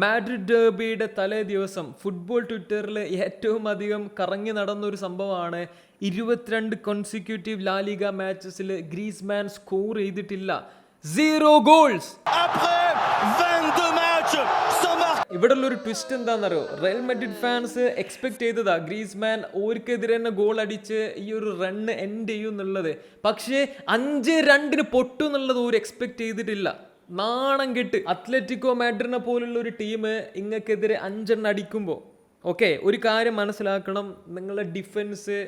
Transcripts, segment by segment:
Madrid ഡേബിയുടെ തലേ ദിവസം football ട്വിറ്ററിൽ ഏറ്റവും അധികം കറങ്ങി നടന്നൊരു സംഭവമാണ്. ഇരുപത്തിരണ്ട് കോൺസിക്യൂട്ടീവ് ലാലിഗ മാച്ചസിൽ ഗ്രീസ്മാൻ സ്കോർ ചെയ്തിട്ടില്ല. Zero goals Après 22 matchs sans marquer. ഇവിടെ ഒരു ട്വിസ്റ്റ് എന്താണെന്നറിയോ റയൽ മെഡ്രിഡ് ഫാൻസ് എക്സ്പെക്ട് ചെയ്തതാ ഗ്രീസ്മാൻ ഓർക്കെതിരെ തന്നെ ഗോൾ അടിച്ച് ഈ ഒരു റണ്ണ് എൻഡ് ചെയ്യും എന്നുള്ളത്. പക്ഷേ അഞ്ച് രണ്ടിന് പൊട്ടു എന്നുള്ളത് ഒരു എക്സ്പെക്ട് ചെയ്തിട്ടില്ല. നാണം കെട്ട്. അത്ലറ്റിക്കോ മാഡ്രിനെ പോലുള്ള ഒരു ടീം ഇങ്ങക്കെതിരെ അഞ്ചെണ്ണം അടിക്കുമ്പോൾ ഓക്കെ ഒരു കാര്യം മനസ്സിലാക്കണം. നിങ്ങളുടെ ഡിഫൻസ്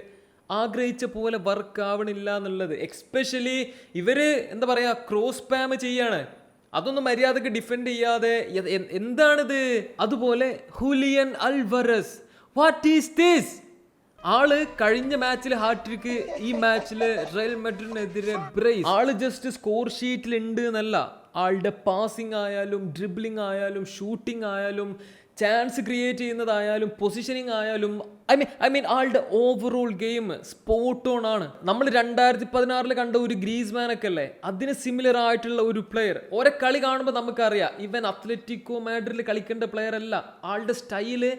ആഗ്രഹിച്ച പോലെ വർക്ക് ആവണില്ല എന്നുള്ളത്. എക്സ്പെഷ്യലി ഇവർ എന്താ പറയുക ക്രോസ് സ്പാം ചെയ്യാണ്. അതൊന്നും മര്യാദയ്ക്ക് ഡിഫെൻഡ് ചെയ്യാതെ എന്താണിത്? അതുപോലെ Julian Alvarez. What is this ആൾ കഴിഞ്ഞ മാച്ചിൽ ഹാട്രിക്ക് ഈ മാച്ചിൽ റയൽ മെഡ്രിഡിനെതിരെ ബ്രേസ് ആൾ ജസ്റ്റ് സ്കോർ ഷീറ്റിൽ ഉണ്ട് എന്നല്ല. ആളുടെ പാസിംഗ് ആയാലും ഡ്രിബ്ലിംഗ് ആയാലും ഷൂട്ടിംഗ് ആയാലും ചാൻസ് ക്രിയേറ്റ് ചെയ്യുന്നതായാലും പൊസിഷനിങ് ആയാലും ഐ മീൻ ഐ മീൻ ആളുടെ ഓവറോൾ ഗെയിം സ്പോട്ട് ഓൺ ആണ്. നമ്മൾ രണ്ടായിരത്തി പതിനാറിൽ കണ്ട ഒരു ഗ്രീസ്മാൻ മാനൊക്കെ അല്ലേ? അതിന് സിമിലർ ആയിട്ടുള്ള ഒരു പ്ലെയർ ഓരോ കളി കാണുമ്പോൾ നമുക്കറിയാം. ഇവൻ അത്ലറ്റിക്കോ മാഡ്രിൽ കളിക്കേണ്ട പ്ലെയർ അല്ല. ആളുടെ സ്റ്റൈൽ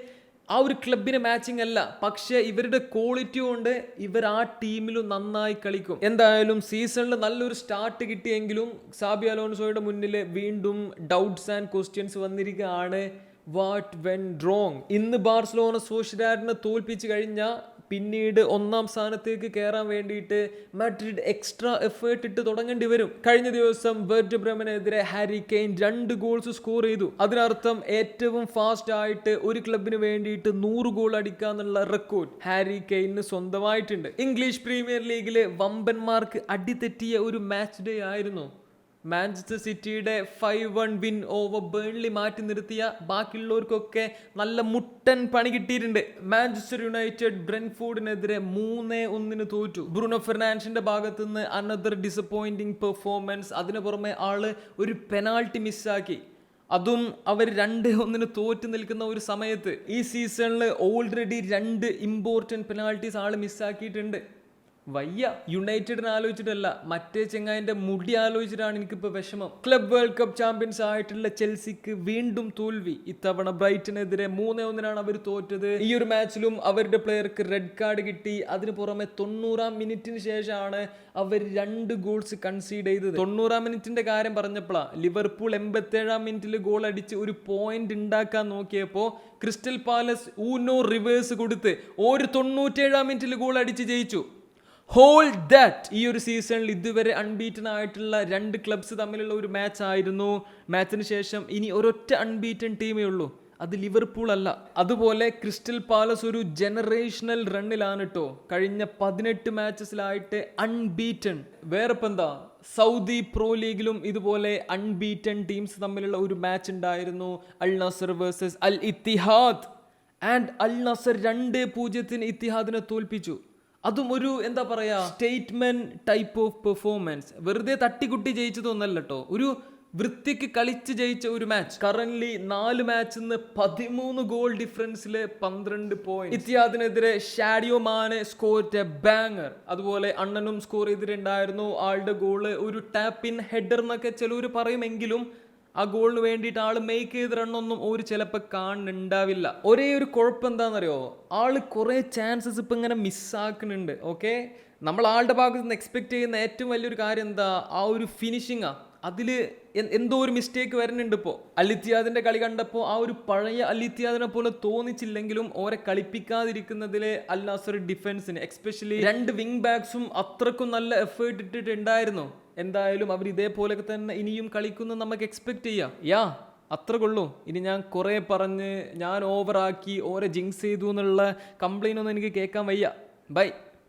ആ ഒരു ക്ലബിന് മാച്ചിങ് അല്ല. പക്ഷേ ഇവരുടെ ക്വാളിറ്റി കൊണ്ട് ഇവർ ആ ടീമിലും നന്നായി കളിക്കും. എന്തായാലും സീസണിൽ നല്ലൊരു സ്റ്റാർട്ട് കിട്ടിയെങ്കിലും സാബി അലോൺസോയുടെ മുന്നിൽ വീണ്ടും ഡൗട്ട്സ് ആൻഡ് ക്വസ്റ്റ്യൻസ് വന്നിരിക്കുകയാണ്. വാട്ട് വെൻ റോങ് ഇന്ന് ബാർസലോണ സോഷ്യഡാഡിനെ തോൽപ്പിച്ച് കഴിഞ്ഞാൽ പിന്നീട് ഒന്നാം സ്ഥാനത്തേക്ക് കയറാൻ വേണ്ടിയിട്ട് മാഡ്രിഡ് എക്സ്ട്രാ എഫേർട്ട് ഇട്ട് തുടങ്ങേണ്ടി വരും. കഴിഞ്ഞ ദിവസം വെർഡ് ബ്രമനെതിരെ ഹാരി കെയിൻ രണ്ട് ഗോൾസ് സ്കോർ ചെയ്തു. അതിനർത്ഥം ഏറ്റവും ഫാസ്റ്റ് ആയിട്ട് ഒരു ക്ലബിന് വേണ്ടിയിട്ട് നൂറ് ഗോൾ അടിക്കാന്നുള്ള റെക്കോർഡ് ഹാരി കെയിന് സ്വന്തമായിട്ടുണ്ട്. ഇംഗ്ലീഷ് പ്രീമിയർ ലീഗിലെ വമ്പന്മാർക്ക് അടിതെറ്റിയ ഒരു മാച്ച് ഡേ ആയിരുന്നു. മാഞ്ചസ്റ്റർ സിറ്റിയുടെ five one win over Burnley മാറ്റി നിർത്തിയ ബാക്കിയുള്ളവർക്കൊക്കെ നല്ല മുട്ടൻ പണി കിട്ടിയിട്ടുണ്ട്. മാഞ്ചസ്റ്റർ യുണൈറ്റഡ് ബ്രെൻഫോർഡിനെതിരെ മൂന്ന് ഒന്നിന് തോറ്റു. ബ്രൂണോ ഫെർണാൻസിന്റെ ഭാഗത്തു നിന്ന് അനദർ ഡിസപ്പോയിന്റിംഗ് പെർഫോമൻസ് അതിനു പുറമെ ആൾ ഒരു പെനാൾട്ടി മിസ്സാക്കി അതും അവർ രണ്ട് ഒന്നിന് തോറ്റു നിൽക്കുന്ന ഒരു സമയത്ത്. ഈ സീസണിൽ ഓൾറെഡി രണ്ട് ഇമ്പോർട്ടന്റ് പെനാൾട്ടീസ് ആൾ മിസ്സാക്കിയിട്ടുണ്ട് വയ്യ. യുണൈറ്റഡിനെ ആലോചിച്ചിട്ടല്ല മറ്റേ ചെങ്ങായിന്റെ മുടി ആലോചിച്ചിട്ടാണ് എനിക്കിപ്പോൾ വിഷമം. ക്ലബ് വേൾഡ് കപ്പ് ചാമ്പ്യൻസ് ആയിട്ടുള്ള ചെൽസിക്ക് വീണ്ടും തോൽവി. ഇത്തവണ ബ്രൈറ്റനെതിരെ മൂന്നേ ഒന്നിനാണ് അവർ തോറ്റത്. ഈ ഒരു മാച്ചിലും അവരുടെ പ്ലെയർക്ക് റെഡ് കാർഡ് കിട്ടി. അതിന് പുറമെ തൊണ്ണൂറാം മിനിറ്റിന് ശേഷമാണ് അവർ രണ്ട് ഗോൾസ് കൺസീഡ് ചെയ്തത്. തൊണ്ണൂറാം മിനിറ്റിന്റെ കാര്യം പറഞ്ഞപ്പോഴാ ലിവർപൂൾ എൺപത്തേഴാം മിനിറ്റിൽ ഗോൾ അടിച്ച് ഒരു പോയിന്റ് ഉണ്ടാക്കാൻ നോക്കിയപ്പോൾ ക്രിസ്റ്റൽ പാലസ് ഊനോ റിവേഴ്സ് കൊടുത്ത് ഒരു തൊണ്ണൂറ്റേഴാം മിനിറ്റിൽ ഗോൾ അടിച്ച് ജയിച്ചു. ഹോൾ ദാറ്റ് ഈ ഒരു സീസണിൽ ഇതുവരെ അൺബീറ്റൻ ആയിട്ടുള്ള രണ്ട് ക്ലബ്സ് തമ്മിലുള്ള ഒരു മാച്ച് ആയിരുന്നു. മാച്ചിന് ശേഷം ഇനി ഒരൊറ്റ അൺബീറ്റൻ ടീമേ ഉള്ളൂ. അത് ലിവർപൂൾ അല്ല. അതുപോലെ ക്രിസ്റ്റൽ പാലസ് ഒരു ജനറേഷണൽ റണ്ണിലാണ് കേട്ടോ കഴിഞ്ഞ പതിനെട്ട് മാച്ചസിലായിട്ട് അൺബീറ്റൺ വേറെപ്പം എന്താ സൗദി പ്രോ ലീഗിലും ഇതുപോലെ അൺബീറ്റൺ ടീംസ് തമ്മിലുള്ള ഒരു മാച്ച് ഉണ്ടായിരുന്നു. Al Nassr versus Al Ittihad and Al Nassr രണ്ട് പൂജ്യത്തിന് ഇത്തിഹാദിനെ തോൽപ്പിച്ചു. അതും ഒരു എന്താ പറയാ? സ്റ്റേറ്റ്മെന്റ് ടൈപ്പ് ഓഫ് പെർഫോമൻസ് വെറുതെ തട്ടിക്കുട്ടി ജയിച്ചതൊന്നല്ല കേട്ടോ ഒരു വൃത്തിക്ക് കളിച്ച് ജയിച്ച ഒരു മാച്ച് കറന്റ് നാല് മാച്ചിൽ നിന്ന് പതിമൂന്ന് ഗോൾ ഡിഫറൻസിൽ പന്ത്രണ്ട് പോയിന്റ് ഇത്യാദിനെതിരെ ഷാഡിയോ മാനെ സ്കോർ ബാങ്ങർ അതുപോലെ അണ്ണനും സ്കോർ ചെയ്തിട്ടുണ്ടായിരുന്നു. ആളുടെ ഗോൾ ഒരു ടാപ്പ് ഇൻ ഹെഡർ എന്നൊക്കെ ചിലവർ പറയുമെങ്കിലും ആ ഗോളിന് വേണ്ടിയിട്ട് ആൾ മേക്ക് ചെയ്ത റണ്ണൊന്നും ഒരു ചിലപ്പോൾ കാണുന്നുണ്ടാവില്ല. ഒരേ ഒരു കുഴപ്പം എന്താണെന്നറിയോ? ആൾ കുറേ ചാൻസസ് ഇപ്പം ഇങ്ങനെ മിസ്സാക്കുന്നുണ്ട് ഓക്കെ നമ്മൾ ആളുടെ ഭാഗത്ത് നിന്ന് എക്സ്പെക്ട് ചെയ്യുന്ന ഏറ്റവും വലിയൊരു കാര്യം എന്താ? ആ ഒരു ഫിനിഷിങ്ങാ അതിൽ എന്തോ ഒരു മിസ്റ്റേക്ക് വരുന്നുണ്ട് ഇപ്പോൾ അലിത്യാദിന്റെ കളി കണ്ടപ്പോൾ ആ ഒരു പഴയ അലിത്യാദിനെ പോലെ തോന്നിച്ചില്ലെങ്കിലും ഓരെ കളിപ്പിക്കാതിരിക്കുന്നതിൽ നാസർ ഡിഫൻസിന് എക്സ്പെഷ്യലി രണ്ട് വിങ് ബാക്സും അത്രക്കും നല്ല എഫേർട്ട് ഇട്ടിട്ടുണ്ടായിരുന്നു. എന്തായാലും അവർ ഇതേപോലെ തന്നെ ഇനിയും കളിക്കുന്ന നമുക്ക് എക്സ്പെക്ട് ചെയ്യാം. യാ അത്ര കൊള്ളൂ ഇനി ഞാൻ കുറേ പറഞ്ഞ് ഞാൻ ഓവറാക്കി ഓരെ ജിങ്സ് ചെയ്തു എന്നുള്ള കംപ്ലൈന്റ് ഒന്നും എനിക്ക് കേൾക്കാൻ വയ്യ. ബൈ